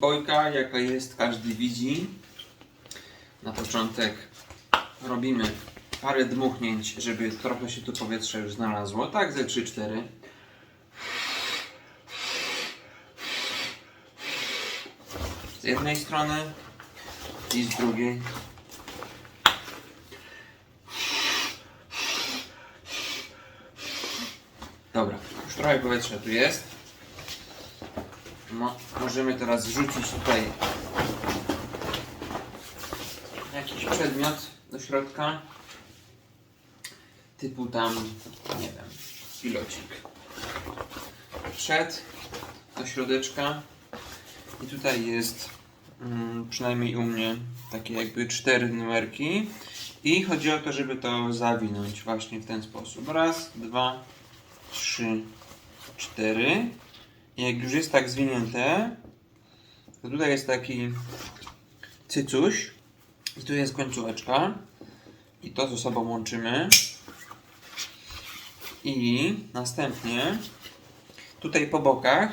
Bojka, jaka jest, każdy widzi. Na początek robimy parę dmuchnięć, żeby trochę się tu powietrze już znalazło. Tak, ze 3-4. Z jednej strony i z drugiej. Dobra, już trochę powietrza tu jest. Mo możemy teraz wrzucić tutaj jakiś przedmiot do środka. Typu tam, nie wiem, pilocik. Wszedł do środeczka i tutaj jest mm, przynajmniej u mnie takie jakby cztery numerki i chodzi o to, żeby to zawinąć właśnie w ten sposób. Raz, dwa, trzy, cztery. Jak już jest tak zwinięte, to tutaj jest taki cycuś. I tu jest końcóweczka. I to ze sobą łączymy. I następnie tutaj po bokach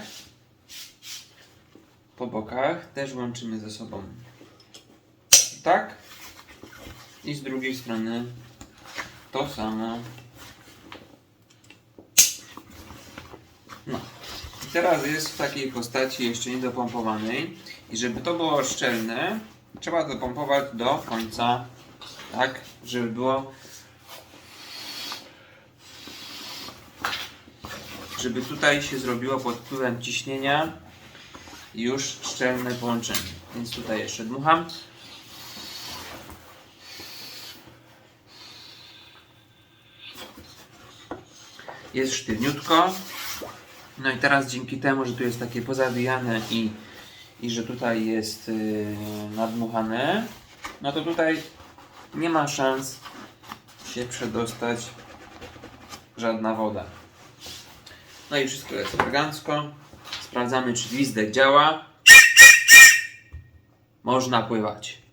po bokach też łączymy ze sobą. Tak? I z drugiej strony to samo. No teraz jest w takiej postaci jeszcze niedopompowanej i żeby to było szczelne trzeba to pompować do końca tak żeby było żeby tutaj się zrobiło pod wpływem ciśnienia już szczelne połączenie. Więc tutaj jeszcze dmucham. Jest sztywniutko. No i teraz dzięki temu, że tu jest takie pozawijane i, i że tutaj jest yy, nadmuchane, no to tutaj nie ma szans się przedostać żadna woda. No i wszystko jest elegancko. Sprawdzamy, czy gwizdek działa. Można pływać.